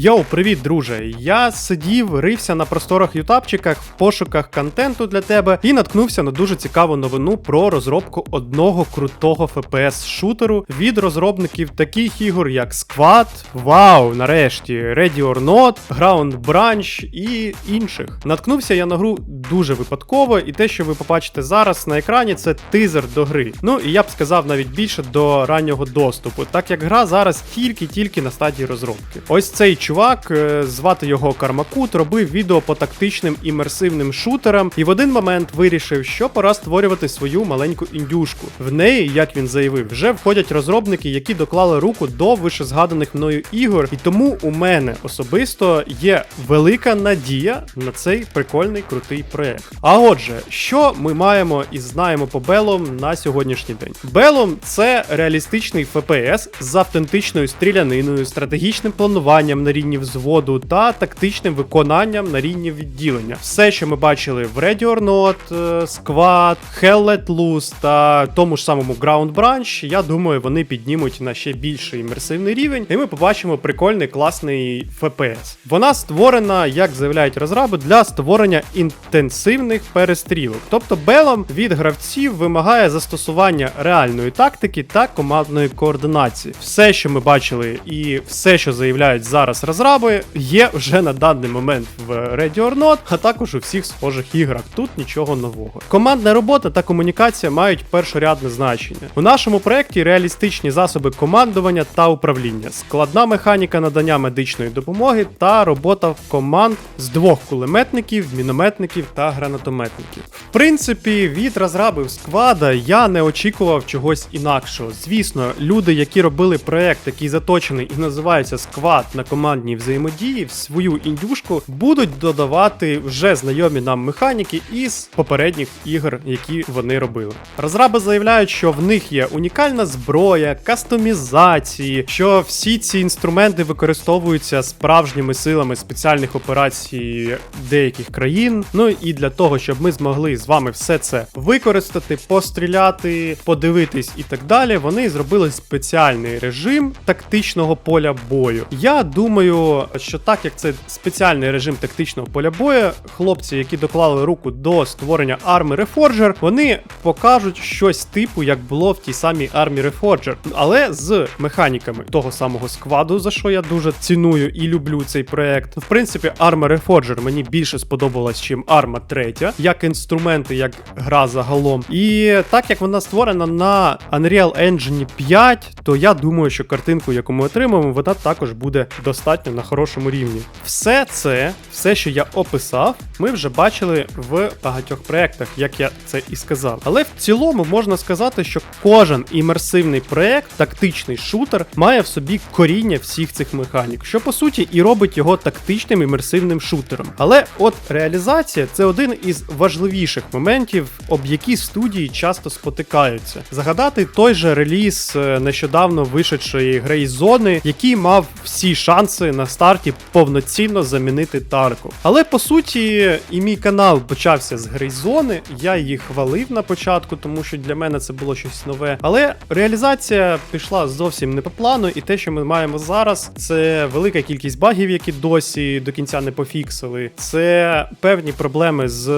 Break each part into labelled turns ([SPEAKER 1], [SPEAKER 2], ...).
[SPEAKER 1] Йоу, привіт, друже! Я сидів, рився на просторах ютабчиках в пошуках контенту для тебе і наткнувся на дуже цікаву новину про розробку одного крутого FPS-шутеру від розробників таких ігор, як Squad, Wow, нарешті, Ready or Not, Ground Branch і інших. Наткнувся я на гру дуже випадково, і те, що ви побачите зараз на екрані, це тизер до гри. Ну і я б сказав навіть більше до раннього доступу, так як гра зараз тільки-тільки на стадії розробки. Ось цей чувак, е, звати його Кармакут, робив відео по тактичним імерсивним шутерам, і в один момент вирішив, що пора створювати свою маленьку індюшку. В неї, як він заявив, вже входять розробники, які доклали руку до вишезгаданих мною ігор, і тому у мене особисто є велика надія на цей прикольний крутий проект. А отже, що ми маємо і знаємо по Белом на сьогоднішній день? Белом це реалістичний FPS з автентичною стріляниною, стратегічним плануванням на рівні взводу та тактичним виконанням на рівні відділення. Все, що ми бачили в Ready or Not, е, Squad, Hell Let та тому ж самому Ground Branch, я думаю, вони піднімуть на ще більший імерсивний рівень, і ми побачимо прикольний класний FPS. Вона створена, як заявляють розраби, для створення інтенсивних перестрілок. Тобто Белом від гравців вимагає застосування реальної тактики та командної координації. Все, що ми бачили, і все, що заявляють зараз розраби, є вже на даний момент в Ready or Not, а також у всіх схожих іграх. Тут нічого нового. Командна робота та комунікація мають першорядне значення. У нашому проєкті реалістичні засоби командування та управління, складна механіка надання медичної допомоги та робота команд з двох кулеметників, мінометників та гранатометників. В принципі, від розрабів сквада я не очікував чогось інакшого. Звісно, люди, які робили проект, який заточений і називається сквад на командній взаємодії, в свою індюшку будуть додавати вже знайомі нам механіки із попередніх ігор, які вони робили. Розраби заявляють, що в них є унікальна зброя, кастомізації, що всі ці інструменти використовуються справжніми силами спеціальних операцій деяких країн. Ну і для того, щоб ми змогли з вами все це використати, постріляти, подивитись і так далі, вони зробили спеціальний режим тактичного поля бою. Я думаю, що так як це спеціальний режим тактичного поля бою, хлопці, які доклали руку до створення арми Reforger, вони покажуть щось типу, як було в тій самій армі Reforger, але з механіками того самого складу, за що я дуже ціную і люблю цей проект. В принципі, арма Reforger мені більше сподобалась, чим арма 3, як інструменти, як гра загалом. І так як вона створена на Unreal Engine 5, то я думаю, що картинку, яку ми отримаємо, вона також буде достатньо на хорошому рівні. Все це, все, що я описав, ми вже бачили в багатьох проєктах, як я це і сказав. Але в цілому можна сказати, що кожен імерсивний проєкт, тактичний шутер, має в собі коріння всіх цих механік, що по суті і робить його тактичним імерсивним шутером. Але от реалізація це один із важливіших моментів, об які студії часто спотикаються. Загадати той же реліз е, нещодавно вишедшої гри зони, який мав всі шанси на старті повноцінно замінити Тарков. Але по суті, і мій канал почався з гри зони. Я її хвалив на початку, тому що для мене це було щось нове. Але реалізація пішла зовсім не по плану, і те, що ми маємо зараз, це велика кількість багів, які досі до кінця не пофіксили. Це певні проблеми з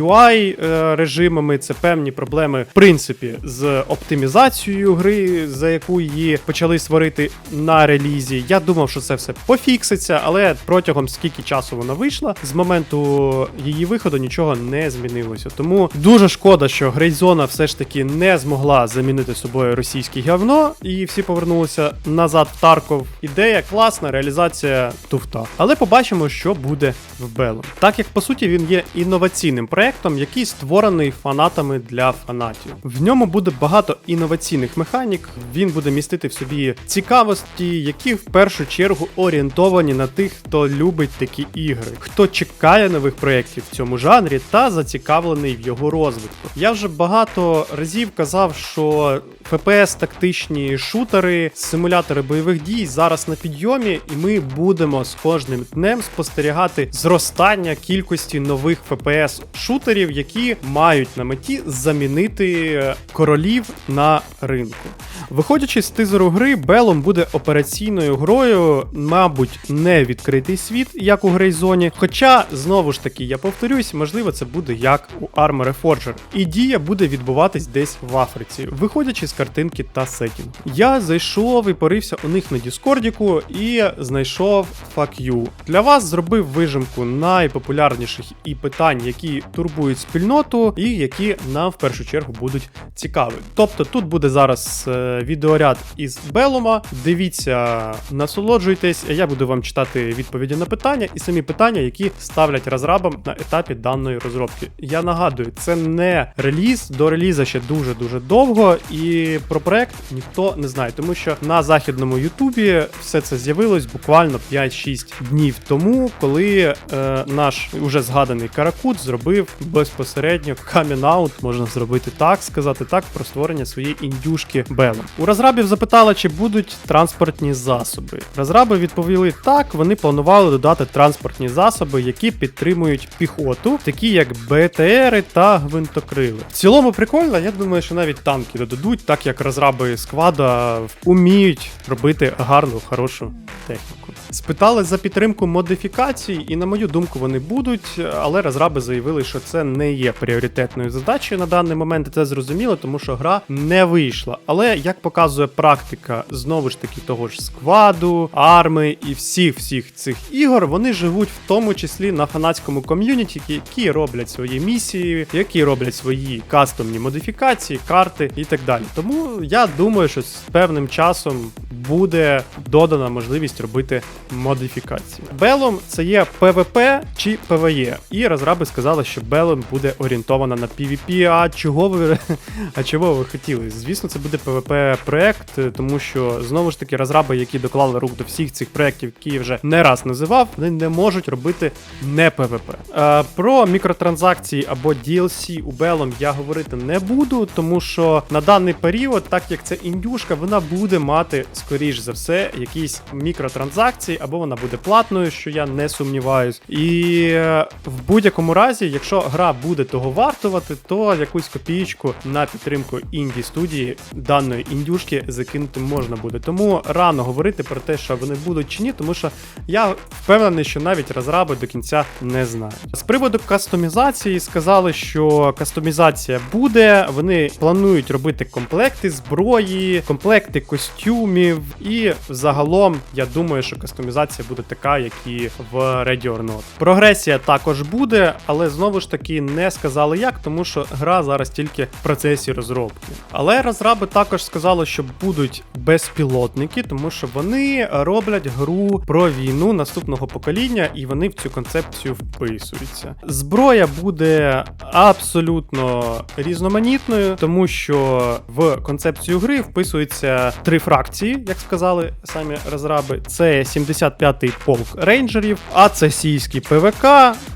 [SPEAKER 1] UI е, режимами, це певні проблеми, в принципі, з оптимізацією гри, за яку її почали створити на релізі. Я думав, що це все пофікситься, але протягом скільки часу вона вийшла, з моменту її виходу нічого не змінилося. Тому дуже шкода, що Грейзона все ж таки не змогла замінити собою російське говно, і всі повернулися назад в Тарков. Ідея класна, реалізація туфта. Але побачимо, що буде в Белом. Так як по суті він є інноваційним проектом, який створений фанатами для фанатів. В ньому буде багато інноваційних механік. Він буде містити в собі цікавості, які в першу чергу орієнтовані на тих, хто любить такі ігри, хто чекає нових проєктів в цьому жанрі та зацікавлений в його розвитку. Я вже багато разів казав, що FPS тактичні шутери, симулятори бойових дій зараз на підйомі, і ми будемо з кожним днем спостерігати зростання кількості нових FPS шутерів, які мають на меті замінити королів на ринку. Виходячи з тизеру гри, Белом буде операційною грою мабуть, не відкритий світ, як у Грейзоні. Хоча, знову ж таки, я повторюсь, можливо, це буде як у Armor Reforger. І дія буде відбуватись десь в Африці, виходячи з картинки та сетінгу. Я зайшов і порився у них на Діскордіку і знайшов Fuck You. Для вас зробив вижимку найпопулярніших і питань, які турбують спільноту, і які нам в першу чергу будуть цікаві. Тобто тут буде зараз е, відеоряд із Белума. Дивіться, насолоджуйтесь. А Я буду вам читати відповіді на питання і самі питання, які ставлять розрабам на етапі даної розробки. Я нагадую, це не реліз. До реліза ще дуже дуже довго, і про проект ніхто не знає, тому що на західному Ютубі все це з'явилось буквально 5-6 днів тому, коли е, наш уже згаданий Каракут зробив безпосередньо камін-аут, можна зробити так, сказати так, про створення своєї індюшки Белом. У розрабів запитали, чи будуть транспортні засоби. Розраби відповіли так, вони планували додати транспортні засоби, які підтримують піхоту, такі як БТРи та гвинтокрили. В цілому прикольно, я думаю, що навіть танки додадуть, так як розраби сквада вміють робити гарну, хорошу техніку. Спитали за підтримку модифікацій, і на мою думку, вони будуть, але розраби заявили, що це не є пріоритетною задачею на даний момент. Це зрозуміло, тому що гра не вийшла. Але як показує практика, знову ж таки, того ж скваду, арми і всіх всіх цих ігор, вони живуть в тому числі на фанатському ком'юніті, які роблять свої місії, які роблять свої кастомні модифікації, карти і так далі. Тому я думаю, що з певним часом буде додана можливість робити модифікації. Белом це є PvP чи PvE. І розраби сказали, що Белом буде орієнтована на PvP. А чого ви а чого ви хотіли? Звісно, це буде PvP проект, тому що знову ж таки розраби, які доклали рук до всіх цих проєктів, які я вже не раз називав, вони не можуть робити не PvP. Е, про мікротранзакції або DLC у Белом я говорити не буду, тому що на даний період, так як це індюшка, вона буде мати скоріш за все якісь мікротранзакції, або вона буде платною, що я не сумніваюсь. І е, в будь-якому разі, якщо гра буде того вартувати, то якусь копієчку на підтримку інді студії даної індюшки закинути можна буде. Тому рано говорити про те, що вони будуть чи ні, тому що я впевнений, що навіть розраби до кінця не знають. З приводу кастомізації сказали, що кастомізація буде. Вони планують робити комплекти зброї, комплекти костюмів, і загалом я думаю, що кастомізація буде така, як і в Ready or Not. Прогресія також буде, але знову ж таки не сказали як, тому що гра зараз тільки в процесі розробки. Але розраби також сказали, що будуть безпілотники, тому що вони роблять гру про війну наступного покоління, і вони в цю концепцію вписуються. Зброя буде абсолютно різноманітною, тому що в концепцію гри вписуються три фракції, як сказали самі розраби. Це 75-й полк рейнджерів, ацасійський ПВК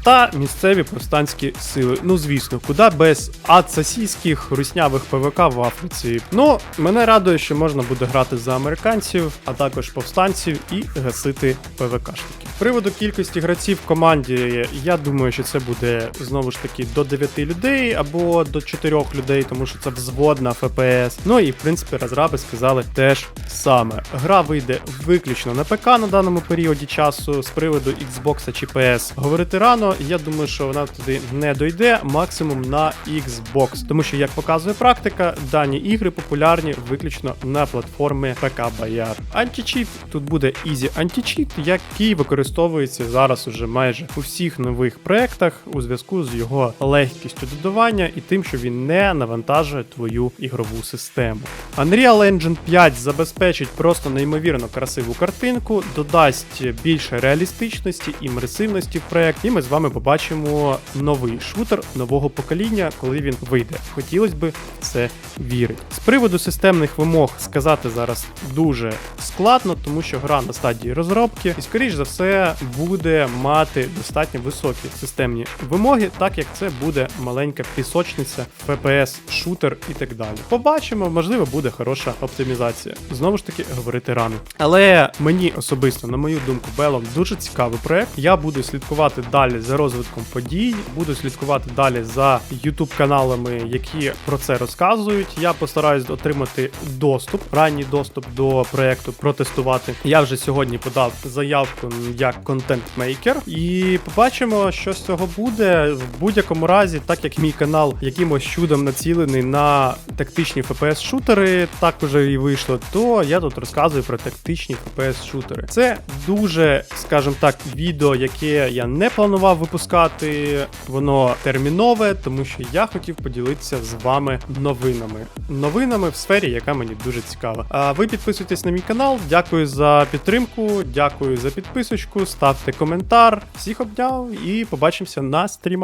[SPEAKER 1] та місцеві повстанські сили. Ну звісно, куди без ацасійських руснявих ПВК в Африці. Ну, мене радує, що можна буде грати за американців, а також повстанців і гасити ПВКшників. Приводу кількості гравців в команді, я думаю, що це буде знову ж таки до 9 людей або до 4 людей, тому що це взводна ФПС. Ну і в принципі розраби сказали теж саме. Гра вийде виключно на ПК на даному періоді часу з приводу Xbox чи PS. Говорити рано, я думаю, що вона туди не дойде, максимум на Xbox. Тому що, як показує практика, дані ігри популярні виключно на платформі ПК Бояр. Античіт тут буде Easy Античіт, який використовується зараз уже майже у всіх нових проектах у зв'язку з його легкістю додавання і тим, що він не навантажує твою ігрову систему. Unreal Engine 5 забезпечить просто неймовірно красиву картинку, додасть більше реалістичності імерсивності в проект, і ми з вами побачимо новий шутер нового покоління, коли він вийде. Хотілося б це вірити. З приводу системних вимог сказати зараз дуже складно, тому що гра на стадії розробки, і скоріш за все буде мати достатньо високі системні вимоги, так як це буде маленька пісочниця, FPS, шутер і так далі. Побачимо, можливо, буде хороша оптимізація. Знову ж таки, говорити рано. Але мені особисто, на мою думку, Белом дуже цікавий проект. Я буду слідкувати далі за розвитком подій, буду слідкувати далі за youtube каналами, які про це розказують. Я постараюсь отримати доступ, ранній доступ до проекту, протестувати. Я вже сьогодні подав заявку як контент-мейкер, і побачимо, що з цього буде. В будь-якому разі, так як мій канал якимось чудом націлений на тактичні FPS-шутери, так уже і вийшло, то я тут розказую про тактичні FPS-шутери. Це дуже, скажімо так, відео, яке я не планував випускати. Воно термінове, тому що я хотів поділитися з вами новинами. Новинами в сфері, яка мені дуже цікава. А ви підписуйтесь на мій канал. Дякую за підтримку, дякую за підписочку. Ставте коментар. Всіх обняв і побачимося на стрімах.